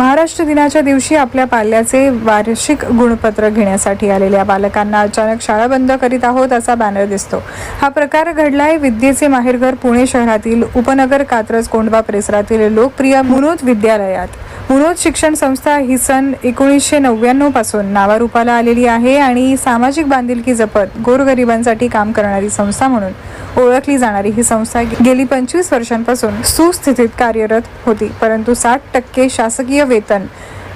महाराष्ट्र दिनाच्या दिवशी आपल्या पाल्याचे वार्षिक गुणपत्र घेण्यासाठी आलेल्या बालकांना अचानक शाळा बंद करीत आहोत असा बॅनर दिसतो. हा प्रकार घडलाय विद्येचे माहेरघर पुणे शहरातील उपनगर कात्रज कोंडवा परिसरातील लोकप्रिय मुनोद विद्यालयात. मुनोद शिक्षण संस्था ही सन एकोणीसशे नव्याण्णवपासून नावारूपाला आलेली आहे आणि सामाजिक बांधिलकी जपत गोरगरिबांसाठी काम करणारी संस्था म्हणून ओळखली जाणारी ही संस्था गेली पंचवीस वर्षांपासून सुस्थितीत कार्यरत होती परंतु साठ टक्के शासकीय वेतन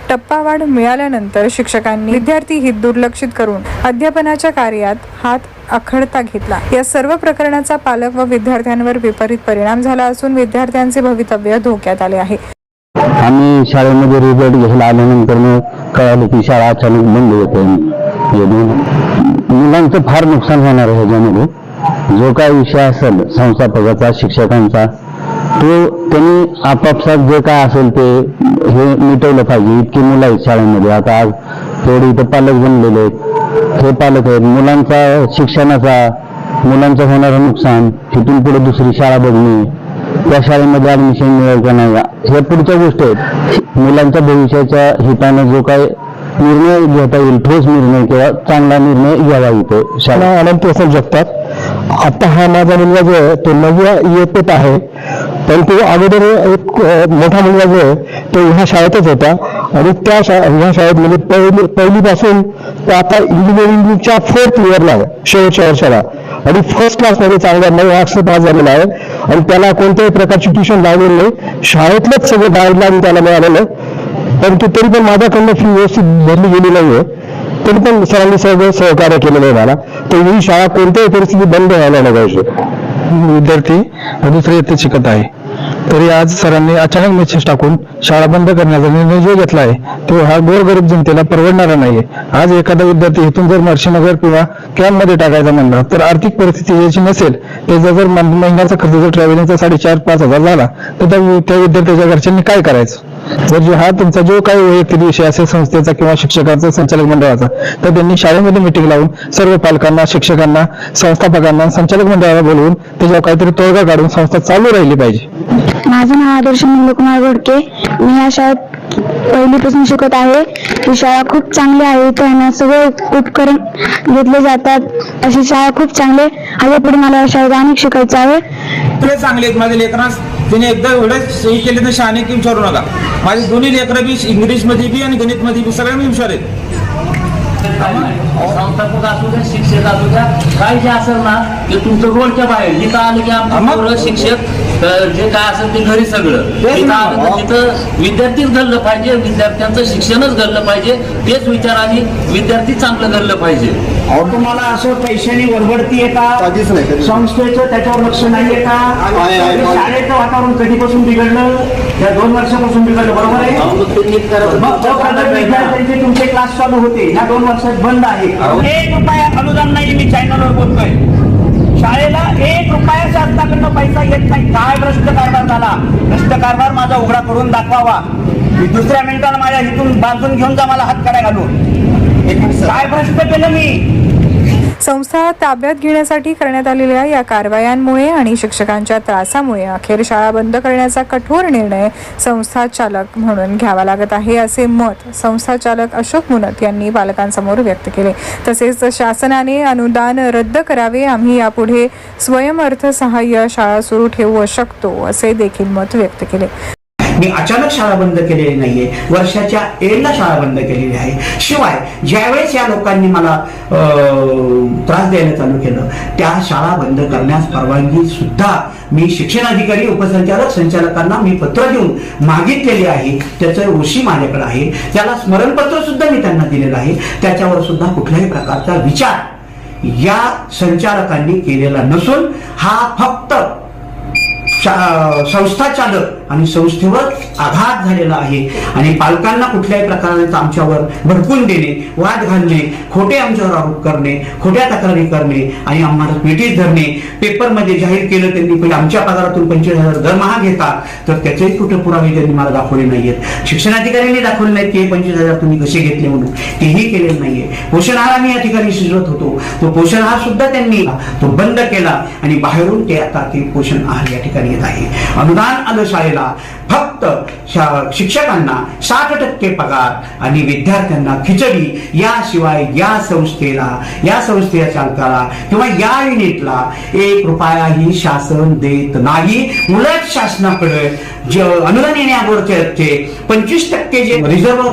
टप्पावाढ मिळाल्यानंतर शिक्षकांनी विद्यार्थी हित दुर्लक्षित करून अध्यापनाच्या कार्यात हात आखडता घेतला. या सर्व प्रकरणाचा पालक व विद्यार्थ्यांवर विपरीत परिणाम झाला असून विद्यार्थ्यांचे भवितव्य धोक्यात आले आहे. आम्ही शाळेमध्ये रिझल्ट घ्यायला आल्यानंतर मग कळालं की शाळा अचानक बंद होते. म्हणजे मुलांचं फार नुकसान होणार आहे ह्याच्यामध्ये जो काय विषय असेल संस्थापकाचा शिक्षकांचा तो त्यांनी आपापसात जे काय असेल ते हे मिटवलं पाहिजे. इतकी मुलं आहेत शाळेमध्ये. आता आज थोडी इथं पालक बनलेले आहेत. हे पालक आहेत. मुलांचा शिक्षणाचा मुलांचं होणारं नुकसान तिथून पुढे दुसरी शाळा बघणे त्या शाळेमध्ये ऍडमिशन मिळेल का नाही हे पुढच्या गोष्टी आहेत. मुलांच्या भविष्याच्या हितानं जो काय निर्णय घेता येईल ठोस निर्णय किंवा चांगला निर्णय घ्यावा इथं शाळा अनंत वसंत जगतात. आता हा माझा मुलगा जो आहे तो नवव्या इयत्तेत आहे. पण तो अगोदर एक मोठा मुलगा जो आहे तो ह्या शाळेतच होता. आणि त्या शा ह्या शाळेत म्हणजे पहिली पहिलीपासून तो आता इंजिनिअरिंगच्या फोर्थ इयरला आहे शेवटच्या वर्षाला. आणि फर्स्ट क्लासमध्ये चांगला नऊ आठशे पास झालेला आहे. आणि त्याला कोणत्याही प्रकारची ट्युशन लावलेली नाही. शाळेतलंच सगळं गाईडलाईन त्याला मिळालेलं परंतु तरी पण माझ्याकडनं फी व्यवस्थित भरली गेली नाहीये. तरी पण सरांनी सगळं सहकार्य केलेलं आहे मला तर ही शाळा कोणत्याही परिस्थिती बंद व्हायला नाही पाहिजे. विद्यार्थी दुसऱ्या इयत्तेत शिकत आहे. तरी आज सरांनी अचानक मेसेज टाकून शाळा बंद करण्याचा निर्णय जो घेतला आहे तो हा गोरगरीब जनतेला परवडणारा नाहीये. आज एखादा विद्यार्थी इथून जर नरसिंहनगर किंवा कॅम्पमध्ये टाकायचा म्हणला तर आर्थिक परिस्थिती याची नसेल त्याचा जर मन- महिन्याचा खर्च जर ट्रॅव्हलिंगचा साडेचार पाच हजार झाला तर त्या त्या विद्यार्थ्याच्या घरच्यांनी काय करायचं? जर जो हा तुमचा जो काही वैयक्तिक विषय असेल संस्थेचा किंवा शिक्षकांचा संचालक मंडळाचा तर त्यांनी शाळेमध्ये मिटिंग लावून सर्व पालकांना शिक्षकांना संस्थापकांना संचालक मंडळाला बोलवून त्याच्यावर काहीतरी तोडगा काढून संस्था चालू राहिली पाहिजे. माझं नाव आदर्श कुमार गोडके. मी या शाळेत पहिलीपासून शिकत आहे. ही शाळा खूप चांगली आहे. इथे आहे ना सगळे उपकरण घेतले जातात. अशी शाळा खूप चांगली आहे. पुढे मला या शाळेत अनेक शिकायचं आहे. चांगले आहेत. माझे लेकरांस तिने एकदा एवढं सही केले तर शहाणे की विचारू नका. माझे दोन्ही लेकरं बी इंग्लिशमध्ये बी आणि गणितमध्ये बी सगळे मी हुशार आहेत. संस्थापक असू द्या शिक्षक असू द्या काही जे असेल ना ते तुमचं रोडच्या बाहेर जिथं आलं की आमचं शिक्षक तर जे काय असेल ते घरी सगळं. तेच तिथं ना. आलं तर तिथं विद्यार्थीच घडलं पाहिजे विद्यार्थ्यांचं शिक्षणच घडलं पाहिजे. तेच विचाराने विद्यार्थी चांगलं घडलं पाहिजे. अहो तुम्हाला असं पैशाने वरबडती आहे का? संस्थेचं त्याच्यावर लक्ष नाहीये का? शाळेचं वातावरण कधीपासून बिघडलं? या दोन वर्षापासून बिघडलं बरोबर आहे? मग ते नीट करावं. मग तो प्रगत विद्यार्थ्यांचे तुमचे क्लास चालू होते ह्या दोन वर्षात बंद आहे. एक रुपया अनुदान नाही मी चॅनलवर बोलतोय. शाळेला एक रुपया शासनाकडनं पैसा येत नाही. काय भ्रष्ट कारभार झाला? भ्रष्ट कारभार माझा उघडा करून दाखवावा. मी दुसऱ्या मिनिटाला माझ्या इथून बांधून घेऊन जा मला हात काढाय घालून काय भ्रष्ट केलं मी? संस्था ताब्यात घेण्यासाठी करण्यात आलेल्या या कारवायांमुळे आणि शिक्षकांच्या त्रासामुळे अखेर शाळा बंद करण्याचा कठोर निर्णय संस्था चालक म्हणून घ्यावा लागत आहे असे मत संस्था चालक अशोक मुनत यांनी पालकांसमोर व्यक्त केले. तसेच शासनाने अनुदान रद्द करावे आम्ही यापुढे स्वयंअर्थसहाय्य शाळा सुरू ठेवू शकतो असे देखील मत व्यक्त केले. मी अचानक शाळा बंद केलेली नाहीये. वर्षाच्या एंडला शाळा बंद केलेली आहे. शिवाय ज्यावेळेस या लोकांनी मला अं, त्रास द्यायला चालू केलं त्या शाळा बंद करण्यास परवानगी सुद्धा मी शिक्षण अधिकारी उपसंचालक संचालकांना मी पत्र देऊन मागितलेले आहे. त्याचं ऋषी माझ्याकडे आहे. त्याला स्मरणपत्र सुद्धा मी त्यांना दिलेलं आहे. त्याच्यावर सुद्धा कुठल्याही प्रकारचा विचार या संचालकांनी केलेला नसून हा फक्त संस्था चालक आणि संस्थेवर आघात झालेला आहे. आणि पालकांना कुठल्याही प्रकारे आमच्यावर भडकून देणे वाद घालणे खोटे आमच्यावर आरोप करणे खोट्या तक्रारी करणे आणि आम्हाला पेटीस धरणे पेपरमध्ये जाहीर केलं त्यांनी पहिले आमच्या पगारातून पंचवीस हजार दरमहा घेतात तर त्याचेही कुठे पुरावे त्यांनी मला दाखवले नाहीयेत. शिक्षणाधिकाऱ्यांनी दाखवले नाहीत की हे पंचवीस हजार तुम्ही कसे घेतले म्हणून. तेही केलेलं नाहीये. पोषण आहार आम्ही या ठिकाणी शिजवत होतो. तो पोषण आहार सुद्धा त्यांनी तो बंद केला आणि बाहेरून ते आता ते पोषण आहार या ठिकाणी नाही. अनुदान आलं शाळेला. फक्त फक्त शिक्षकांना साठ टक्के पगार आणि विद्यार्थ्यांना खिचडी याशिवाय या संस्थेला या संस्थेच्या चालकाला किंवा या युनिटला एक रुपयाही शासन देत नाही. उलट शासनाकडे जे अनुदान येण्यावरचे पंचवीस टक्के जे रिझर्व्ह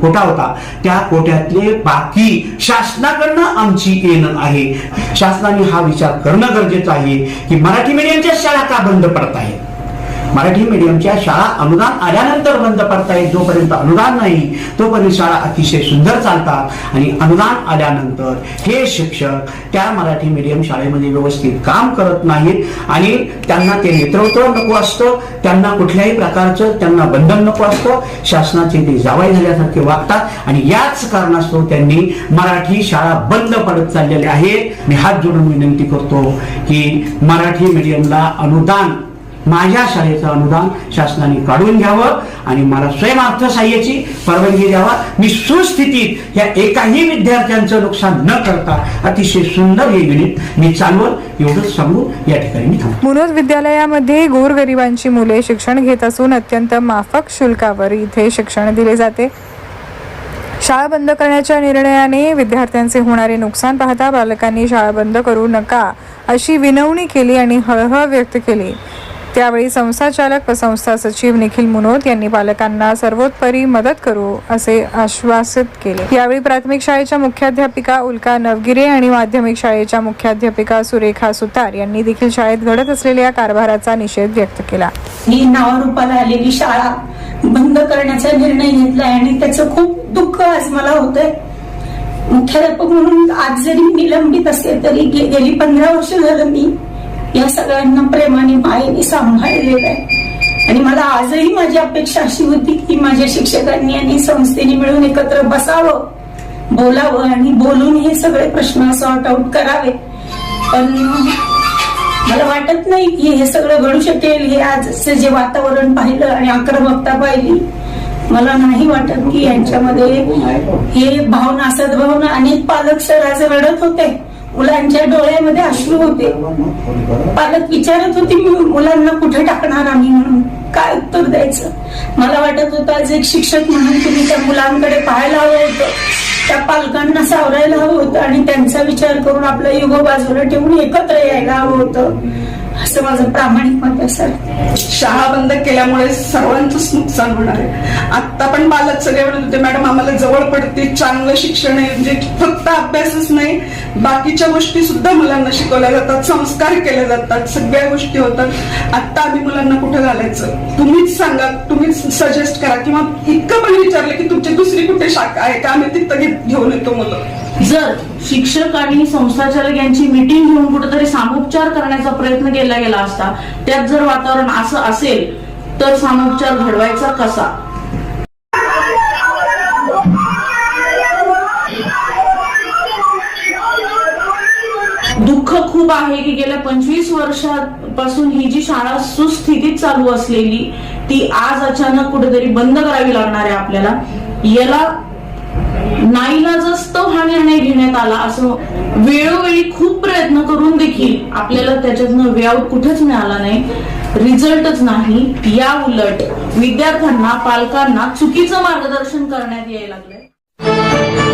कोटा होता त्या कोट्यातले बाकी शासनाकडनं आमची येणं आहे. शासनाने हा विचार करणं गरजेचं आहे की मराठी मीडियमच्या शाळा का बंद पडत आहेत? मराठी मीडियमच्या शाळा अनुदान आल्यानंतर बंद पडतायत. जोपर्यंत अनुदान नाही तोपर्यंत शाळा अतिशय सुंदर चालतात. आणि अनुदान आल्यानंतर हे शिक्षक त्या मराठी मीडियम शाळेमध्ये व्यवस्थित काम करत नाहीत. आणि त्यांना ते नेतृत्व नको असतं. त्यांना कुठल्याही प्रकारचं त्यांना बंधन नको असतं. शासनाचे ते जावाई झाल्यासारखे वागतात. आणि याच कारणास्तव त्यांनी मराठी शाळा बंद पडत चाललेल्या आहेत मी हात जोडून विनंती करतो की मराठी मीडियमला अनुदान माझ्या शाळेचं अनुदान शासनाने काढून घ्यावं आणि मला स्वयं स्वयंअर्थसहाय्याची परवानगी द्यावा. मी सुस्थितीत या एकाही विद्यार्थ्यांचं नुकसान न करता अतिशय सुंदर हे युनिट मी चालवल. एवढंच सांगून या ठिकाणी मी थांबतो. मुनोज विद्यालयामध्ये गोरगरिबांची मुले शिक्षण घेत असून अत्यंत माफक शुल्कावर इथे शिक्षण दिले जाते. शाळा बंद करण्याच्या निर्णयाने विद्यार्थ्यांचे होणारे नुकसान पाहता पालकांनी शाळा बंद करू नका अशी विनवणी केली आणि हळहळ व्यक्त केली. त्यावेळी संस्था चालक व संस्था सचिव निखिल मुनोत यांनी पालकांना सर्वोत्परी मदत करू असे आश्वासित केले. यावेळी प्राथमिक शाळेच्या मुख्याध्यापिका उल्का नवगिरे आणि माध्यमिक शाळेच्या मुख्याध्यापिका सुरेखा सुतार यांनी देखील शाळेत घडत असलेल्या कारभाराचा निषेध व्यक्त केला. ही नावारूपाला आलेली शाळा बंद करण्याचा निर्णय घेतलाय आणि त्याचं खूप दुःख आज मला होतंय. मुख्याध्यापक म्हणून आज जरी निलंबित असते तरी गेली पंधरा वर्ष झालं मी या सगळ्यांना प्रेमाने मायेने सांभाळलेलं आहे. आणि मला आजही माझी अपेक्षा अशी होती की माझ्या शिक्षकांनी आणि संस्थेने मिळून एकत्र बसावं बोलावं आणि बोलून हे सगळे प्रश्न सॉर्ट आउट करावे. पण मला वाटत नाही की हे सगळं घडू शकेल. हे आजचं जे वातावरण पाहिलं आणि आक्रमकता पाहिली मला नाही वाटत की यांच्यामध्ये हे भावना सद्भावना अनेक पालक सर आज रडत होते. मुलांच्या डोळ्यामध्ये अश्रू होते. पालक विचारत होते मी मुलांना कुठे टाकणार आम्ही म्हणून? काय उत्तर द्यायचं? मला वाटत होतं आज एक शिक्षक म्हणून तुम्ही त्या मुलांकडे पाहायला हवं होतं. त्या पालकांना सावरायला हवं होतं आणि त्यांचा विचार करून आपलं युग बाजूला ठेवून एकत्र यायला हवं होतं. असं माझं प्रामाणिक मत आहे शाळा बंद केल्यामुळे सर्वांचंच नुकसान होणार आहे. आता पण बालक सगळे म्हणत होते मॅडम आम्हाला जवळ पडते चांगलं शिक्षण आहे म्हणजे फक्त अभ्यासच नाही बाकीच्या गोष्टी सुद्धा मुलांना शिकवल्या जातात संस्कार केले जातात सगळ्या गोष्टी होतात. आता आम्ही मुलांना कुठं घालायचं? तुम्हीच सांगा तुम्हीच सजेस्ट करा किंवा इतकं पण विचारलं की तुमची दुसरी कुठे शाखा आहे का? आम्ही तिथं घेऊन येतो मुलं. जर शिक्षक आणि संस्थाचालक यांची मिटिंग घेऊन कुठेतरी सामोपचार करण्याचा प्रयत्न केला गेला असता त्यात जर वातावरण असं असेल तर सामोपचार घडवायचा कसा? दुःख खूप आहे की गेल्या पंचवीस वर्षापासून ही जी शाळा सुस्थितीत चालू असलेली ती आज अचानक कुठेतरी बंद करावी लागणार आहे आपल्याला. याला नाईलाजस्तव हा निर्णय घेण्यात आला असं वेळोवेळी खूप प्रयत्न करून देखील आपल्याला त्याच्यातनं वे आउट कुठेच मिळाला नाही रिझल्टच नाही. या उलट विद्यार्थ्यांना पालकांना चुकीचं मार्गदर्शन करण्यात यायला लागलंय.